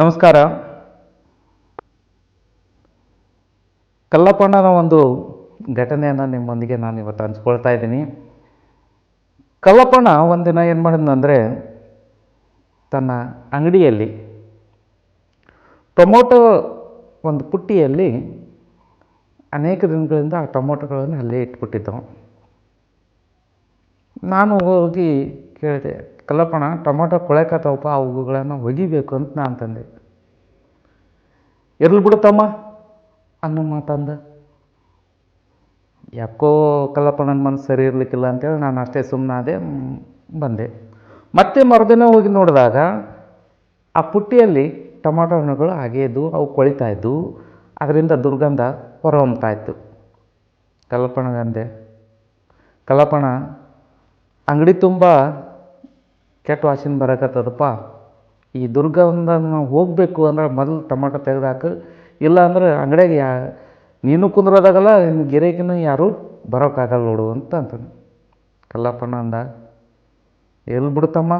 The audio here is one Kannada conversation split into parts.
ನಮಸ್ಕಾರ. ಕಲ್ಲಪ್ಪಣ್ಣನ ಒಂದು ಘಟನೆಯನ್ನು ನಿಮ್ಮೊಂದಿಗೆ ನಾನು ಇವತ್ತು ಹಂಚ್ಕೊಳ್ತಾ ಇದ್ದೀನಿ. ಕಲ್ಲಪ್ಪಣ್ಣ ಒಂದಿನ ಏನು ಮಾಡಿದ್ನಂದರೆ ತನ್ನ ಅಂಗಡಿಯಲ್ಲಿ, ಟೊಮೊಟೊ ಒಂದು ಪುಟ್ಟಿಯಲ್ಲಿ ಅನೇಕ ದಿನಗಳಿಂದ ಆ ಟೊಮೊಟೊಗಳನ್ನು ಅಲ್ಲೇ ಇಟ್ಬಿಟ್ಟಿದ್ದವು. ನಾನು ಹೋಗಿ ಕೇಳಿದೆ ಕಲ್ಲಪ್ಪಣ ಟೊಮೊಟೊ ಕೊಳೆಕತ್ತವಪ್ಪ ಅವುಗಳನ್ನು ಒಗಿಬೇಕು ಅಂತ ನಾನು ತಂದೆ. ಇರ್ಲಿ ಬಿಡುತ್ತಮ್ಮ ಅನ್ನೋ ಮಾತಂದ ಯಾಕೋ ಕಲ್ಲಪ್ಪಣ್ಣನ ಮನಸ್ಸು ಸರಿ ಇರಲಿಕ್ಕಿಲ್ಲ ಅಂತೇಳಿ ನಾನು ಅಷ್ಟೇ ಸುಮ್ಮನಾದೆ ಬಂದೆ. ಮತ್ತೆ ಮರುದಿನ ಹೋಗಿ ನೋಡಿದಾಗ ಆ ಪುಟ್ಟಿಯಲ್ಲಿ ಟೊಮೊಟೊ ಹಣ್ಣುಗಳು ಹಾಗೇ ಅವು ಕೊಳಿತಾ ಇದ್ದವು ಅದರಿಂದ ದುರ್ಗಂಧ ಹೊರಹೊಮ್ತಾ ಇತ್ತು. ಕಲ್ಲಪ್ಪಣ್ಣಗಂದೆ ಕಲ್ಲಪ್ಪಣ ಅಂಗಡಿ ತುಂಬ ಕೆಟ್ಟ ವಾಸನೆ ಬರಕತ್ತದಪ್ಪ ಈ ದುರ್ಗಂಧ ನಾವು ಹೋಗಬೇಕು ಅಂದ್ರೆ ಮೊದಲು ಟೊಮಾಟೊ ತೆಗೆದಾಕು, ಇಲ್ಲ ಅಂದ್ರೆ ಅಂಗಡಿಯಾಗ ಯಾ, ನೀನು ಕುಂದ್ರೋದಾಗಲ್ಲ ನಿನ್ನ ಗಿರಾಕಿನೂ ಯಾರೂ ಬರೋಕ್ಕಾಗಲ್ಲ ನೋಡು ಅಂತ ಅಂತಾನೆ. ಕಲ್ಲಪ್ಪಣ್ಣ ಅಂದ ಎಲ್ಲಿ ಬಿಡುತ್ತಮ್ಮ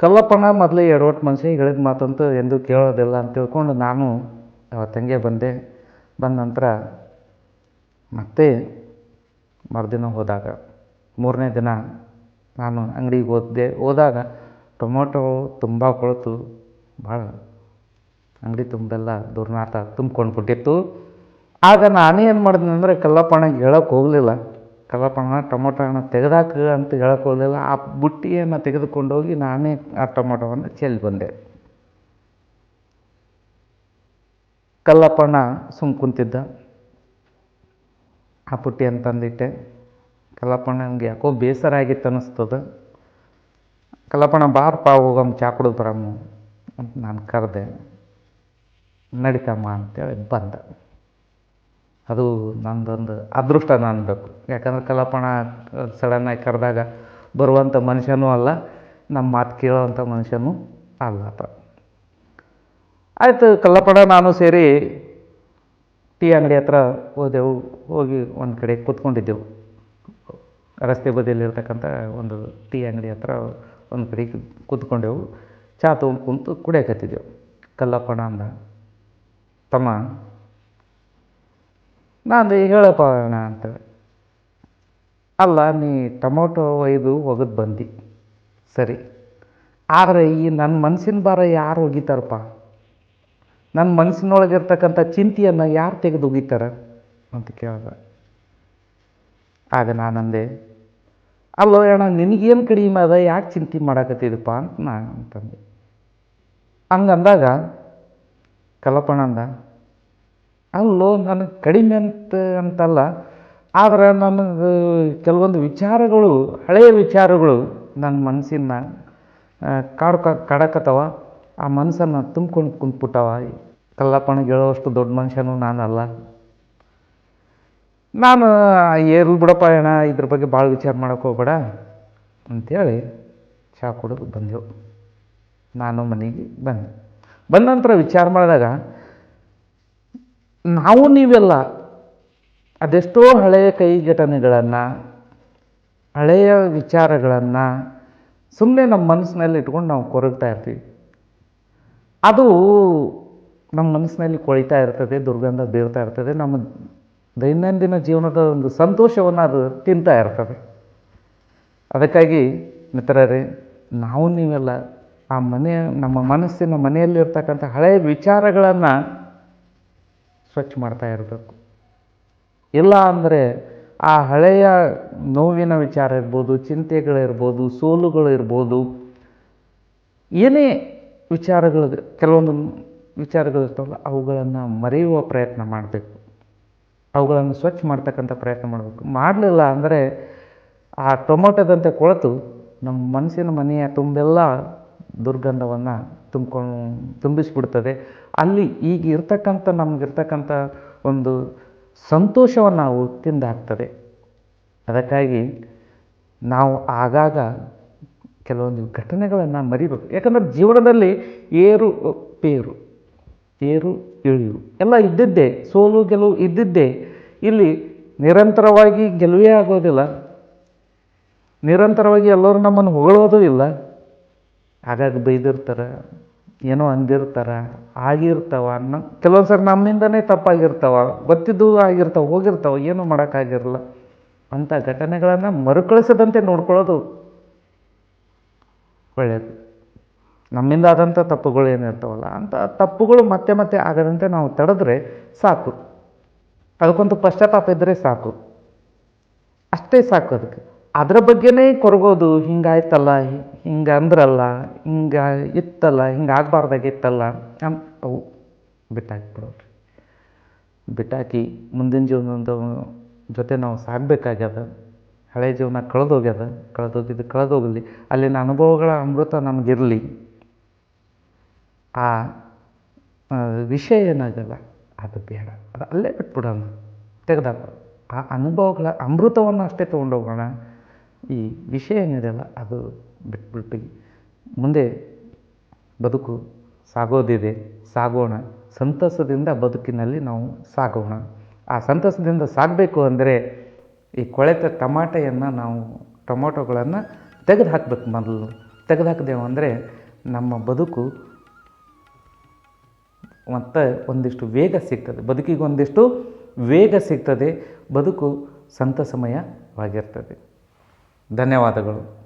ಕಲ್ಲಪ್ಪಣ್ಣ ಮೊದಲೇ ಎಡವಟ್ಟು ಮನುಷ್ಯ ಹೇಳಿದ ಮಾತಂತೂ ಎಂದೂ ಕೇಳೋದಿಲ್ಲ ಅಂತ ತಿಳ್ಕೊಂಡು ನಾನು ಅವತ್ತಂಗೆ ಬಂದೆ. ಬಂದ ನಂತರ ಮತ್ತೆ ಮರುದಿನ ಹೋದಾಗ, ಮೂರನೇ ದಿನ ನಾನು ಅಂಗಡಿಗೆ ಹೋದೆ, ಹೋದಾಗ ಟೊಮೊಟೊ ತುಂಬ ಕೊಳೆತು. ಭಾಳ ಅಂಗಡಿ ತುಂಬೆಲ್ಲ ದುರ್ನಾತ ತುಂಬ್ಕೊಂಡು ಬಿಟ್ಟಿತ್ತು. ಆಗ ನಾನೇನು ಮಾಡಿದ್ನಿ ಅಂದರೆ ಕಲ್ಲಪ್ಪಣ್ಣಗೆ ಹೇಳೋಕೆ ಹೋಗಲಿಲ್ಲ. ಕಲ್ಲಪ್ಪಣ್ಣ ಟೊಮೊಟೊ ತೆಗೆದಾಕ ಅಂತ ಹೇಳಕ್ಕೆ ಹೋಗಲಿಲ್ಲ. ಆ ಬುಟ್ಟಿಯನ್ನು ತೆಗೆದುಕೊಂಡೋಗಿ ನಾನೇ ಆ ಟೊಮೊಟೊವನ್ನು ಚೆಲ್ಲಿ ಬಂದೆ. ಕಲ್ಲಪ್ಪಣ್ಣ ಸುಮ್ಮ ಕುಂತಿದ್ದ. ಆ ಪುಟ್ಟಿಯನ್ನು ತಂದಿಟ್ಟೆ. ಕಲ್ಲಪ್ಪಣ್ಣನಿಗೆ ಯಾಕೋ ಬೇಸರ ಆಗಿತ್ತು ಅನ್ನಿಸ್ತದ. ಕಲ್ಲಪ್ಪಣ್ಣ ಬಾರಪ್ಪ ಹೋಗಮ್ಮ ಚಾ ಕುಡಿದು ಬರಮ್ಮ ಅಂತ ನಾನು ಕರೆದೆ. ನಡಿತಮ್ಮ ಅಂತೇಳಿ ಬಂದ. ಅದು ನಂದೊಂದು ಅದೃಷ್ಟ ಅನ್ಬೇಕು ಯಾಕಂದ್ರೆ ಕಲ್ಲಪ್ಪಣ್ಣ ಸಡನ್ನಾಗಿ ಕರೆದಾಗ ಬರುವಂಥ ಮನುಷ್ಯನೂ ಅಲ್ಲ, ನಮ್ಮ ಮಾತು ಕೇಳುವಂಥ ಮನುಷ್ಯನೂ ಅಲ್ಲ ಅಪ್ಪ ಆಯಿತು ಕಲ್ಲಪಣ ನಾನು ಸೇರಿ ಟೀ ಅಂಗಡಿ ಹತ್ರ ಹೋದೆವು, ಹೋಗಿ ಒಂದು ಕಡೆ ಕೂತ್ಕೊಂಡಿದ್ದೆವು. ರಸ್ತೆ ಬದಿಯಲ್ಲಿರ್ತಕ್ಕಂಥ ಒಂದು ಟೀ ಅಂಗಡಿ ಹತ್ರ ಒಂದು ಕಡೆ ಕೂತ್ಕೊಂಡೆವು. ಚಹಾ ತೊಗೊಂಡು ಕುಂತು ಕುಡಿಯಕತ್ತಿದ್ದೆವು ಕಲ್ಲಪ್ಪಣ್ಣ ಅಂದ, ತಮ್ಮ, ನಾನು ಹೇಳಪ್ಪ ಅಣ್ಣ ಅಂತೇಳಿ ಅಲ್ಲ, ನೀ ಟೊಮೊಟೊ ಒಯ್ದು ಒಗದು ಬಂದು. ಸರಿ. ಆದರೆ ಈ ನನ್ನ ಮನಸ್ಸಿನ ಭಾರ ಯಾರು ಒಗಿತಾರಪ್ಪ? ನನ್ನ ಮನಸ್ಸಿನೊಳಗಿರ್ತಕ್ಕಂಥ ಚಿಂತೆಯನ್ನು ಯಾರು ತೆಗೆದು ಒಗಿತಾರೆ? ಅಂತ ಕೇಳಿದ. ಆಗ ನಾನಂದೆ ಅಲ್ಲೋ, ಅಣ್ಣ, ನಿನಗೇನು ಕಡಿಮೆ ಅದ? ಯಾಕೆ ಚಿಂತೆ ಮಾಡಾಕತ್ತಿದಪ್ಪ ಅಂತ ನಾ ಅಂತಂದೆ. ಹಂಗಂದಾಗ, ಕಲ್ಲಪ್ಪಣ್ಣ ಅಂದ, ಅಲ್ಲೋ ನನಗೆ ಕಡಿಮೆ ಅಂತ, ಅಂತಲ್ಲ, ಆದರೆ ನನಗೆ ಕೆಲವೊಂದು ವಿಚಾರಗಳು ಹಳೆಯ ವಿಚಾರಗಳು ನನ್ನ ಮನಸ್ಸಿನ ಕಾಡ್ಕ, ಕಾಡಕತ್ತವ. ಆ ಮನಸ್ಸನ್ನು ತುಂಬ್ಕೊಂಡು ಕುಂತ್ಬಿಟ್ಟವ. ಕಲ್ಲಪ್ಪನಿಗೆ ಹೇಳೋಷ್ಟು ದೊಡ್ಡ ಮನುಷ್ಯನೂ ನಾನಲ್ಲ. ನಾನು ಏರ್ಲಿ ಬಿಡಪ್ಪ ಅಣ್ಣ, ಇದ್ರ ಬಗ್ಗೆ ಭಾಳ ವಿಚಾರ ಮಾಡೋಕೆ ಹೋಗ್ಬೇಡ ಅಂಥೇಳಿ ಚಹಾ ಕುಡಿದು ಬಂದೆವು. ನಾನು ಮನೆಗೆ ಬಂದೆ. ಬಂದ ನಂತರ ವಿಚಾರ ಮಾಡಿದಾಗ, ನಾವು ನೀವೆಲ್ಲ ಅದೆಷ್ಟೋ ಹಳೆಯ ಕೈ ಘಟನೆಗಳನ್ನು ಹಳೆಯ ವಿಚಾರಗಳನ್ನು ಸುಮ್ಮನೆ ನಮ್ಮ ಮನಸ್ಸಿನಲ್ಲಿ ಇಟ್ಕೊಂಡು ನಾವು ಕೊರಗ್ತಾ ಇರ್ತೀವಿ. ಅದು ನಮ್ಮ ಮನಸ್ಸಿನಲ್ಲಿ ಕೊಳಿತಾ ಇರ್ತದೆ, ದುರ್ಗಂಧ ಬೀರ್ತಾ ಇರ್ತದೆ, ನಮ್ಮ ದೈನಂದಿನ ಜೀವನದ ಒಂದು ಸಂತೋಷವನ್ನು ಅದು ತಿಂತಾ ಇರ್ತದೆ. ಅದಕ್ಕಾಗಿ ಮಿತ್ರರೇ, ನಾವು ನೀವೆಲ್ಲ ಆ ಮನೆಯ, ನಮ್ಮ ಮನಸ್ಸಿನ ಮನೆಯಲ್ಲಿರ್ತಕ್ಕಂಥ ಹಳೆಯ ವಿಚಾರಗಳನ್ನು ಸ್ವಚ್ಛ ಮಾಡ್ತಾ ಇರಬೇಕು. ಇಲ್ಲ ಅಂದರೆ ಆ ಹಳೆಯ ನೋವಿನ ವಿಚಾರ ಇರ್ಬೋದು, ಚಿಂತೆಗಳಿರ್ಬೋದು ಸೋಲುಗಳು ಇರ್ಬೋದು ಏನೇ ವಿಚಾರಗಳು, ಕೆಲವೊಂದು ವಿಚಾರಗಳಿರ್ತಾವಲ್ಲ ಅವುಗಳನ್ನು ಮರೆಯುವ ಪ್ರಯತ್ನ ಮಾಡಬೇಕು. ಅವುಗಳನ್ನು ಸ್ವಚ್ಛ ಮಾಡ್ತಕ್ಕಂಥ ಪ್ರಯತ್ನ ಮಾಡಬೇಕು. ಮಾಡಲಿಲ್ಲ ಅಂದರೆ ಆ ಟೊಮೊಟೊದಂತೆ ಕೊಳೆತು, ನಮ್ಮ ಮನಸ್ಸಿನ ಮನೆಯ ತುಂಬೆಲ್ಲ ದುರ್ಗಂಧವನ್ನು ತುಂಬ್ಕೊಂಡು ತುಂಬಿಸಿಬಿಡ್ತದೆ. ಅಲ್ಲಿ ಈಗ ಇರ್ತಕ್ಕಂಥ, ನಮಗಿರ್ತಕ್ಕಂಥ ಒಂದು ಸಂತೋಷವನ್ನು ನಾವು ತಿಂದಾಗ್ತದೆ. ಅದಕ್ಕಾಗಿ ನಾವು ಆಗಾಗ ಕೆಲವೊಂದು ಘಟನೆಗಳನ್ನು ಮರಿಬೇಕು. ಯಾಕಂದರೆ ಜೀವನದಲ್ಲಿ ಏರು, ಪೇರು. ಏರು ಇಳಿಯು ಎಲ್ಲ ಇದ್ದಿದ್ದೇ, ಸೋಲು ಗೆಲುವು ಇದ್ದಿದ್ದೇ, ಇಲ್ಲಿ ನಿರಂತರವಾಗಿ ಗೆಲುವೇ ಆಗೋದಿಲ್ಲ. ನಿರಂತರವಾಗಿ ಎಲ್ಲರೂ ನಮ್ಮನ್ನು ಹೊಗಳೋದು ಇಲ್ಲ. ಆಗಾಗ ಬೈದಿರ್ತಾರೆ, ಏನೋ ಅಂದಿರ್ತಾರೆ, ಆಗಿರ್ತಾವ ಅನ್ನೋ, ಕೆಲವೊಂದು ಸರಿ ನಮ್ಮಿಂದನೇ ತಪ್ಪಾಗಿರ್ತಾವ, ಗೊತ್ತಿದ್ದು ಆಗಿರ್ತಾವೆ, ಹೋಗಿರ್ತಾವೆ, ಏನೂ ಮಾಡೋಕ್ಕಾಗಿರಲ್ಲ. ಅಂಥ ಘಟನೆಗಳನ್ನು ಮರುಕಳಿಸದಂತೆ ನೋಡ್ಕೊಳ್ಳೋದು ಒಳ್ಳೆಯದು ನಮ್ಮಿಂದ ಆದಂಥ ತಪ್ಪುಗಳು ಏನಿರ್ತಾವಲ್ಲ, ಅಂಥ ತಪ್ಪುಗಳು ಮತ್ತೆ ಮತ್ತೆ ಆಗದಂತೆ ನಾವು ತಡೆದ್ರೆ ಸಾಕು. ಅದಕ್ಕೊಂದು ಪಶ್ಚಾತ್ತಾಪ ಇದ್ದರೆ ಸಾಕು. ಅಷ್ಟೇ ಸಾಕು ಅದಕ್ಕೆ. ಅದರ ಬಗ್ಗೆನೇ ಕೊರಗೋದು, ಹಿಂಗಾಯ್ತಲ್ಲ ಹಿಂಗೆ ಅಂದ್ರಲ್ಲ ಹಿಂಗೆ ಇತ್ತಲ್ಲ ಹಿಂಗೆ ಆಗಬಾರ್ದಾಗಿತ್ತಲ್ಲ ಅಂತ ಅವು ಬಿಟ್ಟಾಕ್ಬಿಡೋದು ಬಿಟ್ಟಾಕಿ ಮುಂದಿನ ಜೀವನದ ಜೊತೆ ನಾವು ಸಾಗಬೇಕಾಗ್ಯದ. ಹಳೆ ಜೀವನ ಕಳೆದೋಗ್ಯದ. ಕಳೆದೋಗಿದ್ದು ಕಳೆದೋಗಲಿ. ಅಲ್ಲಿನ ಅನುಭವಗಳ ಅಮೃತ ನಮಗಿರಲಿ. ಆ ವಿಷಯ ಏನಾಗಲ್ಲ ಅದು ಬೇಡ. ಅದು ಅಲ್ಲೇ ಬಿಟ್ಬಿಡೋಣ. ತೆಗೆದಾಗ ಆ ಅನುಭವಗಳ ಅಮೃತವನ್ನು ಅಷ್ಟೇ ತೊಗೊಂಡೋಗೋಣ. ಈ ವಿಷಯ ಏನಿದೆಯಲ್ಲ, ಅದು ಬಿಟ್ಬಿಟ್ಟು ಮುಂದೆ ಬದುಕು ಸಾಗೋದಿದೆ. ಸಾಗೋಣ. ಸಂತಸದಿಂದ ಬದುಕಿನಲ್ಲಿ ನಾವು ಸಾಗೋಣ. ಆ ಸಂತಸದಿಂದ ಸಾಗಬೇಕು ಅಂದರೆ ಈ ಕೊಳೆತ ಟಮಾಟೆಯನ್ನು ನಾವು, ಟೊಮೊಟೊಗಳನ್ನು ತೆಗೆದು ಹಾಕ್ಬೇಕು ಮೊದಲು. ತೆಗೆದು ಹಾಕಿದೆವು ಅಂದರೆ ನಮ್ಮ ಬದುಕು ಮತ್ತು ಒಂದಿಷ್ಟು ವೇಗ ಸಿಗ್ತದೆ. ಬದುಕಿಗೆ ಒಂದಿಷ್ಟು ವೇಗ ಸಿಗ್ತದೆ. ಬದುಕು ಸಂತಸಮಯವಾಗಿರ್ತದೆ. ಧನ್ಯವಾದಗಳು.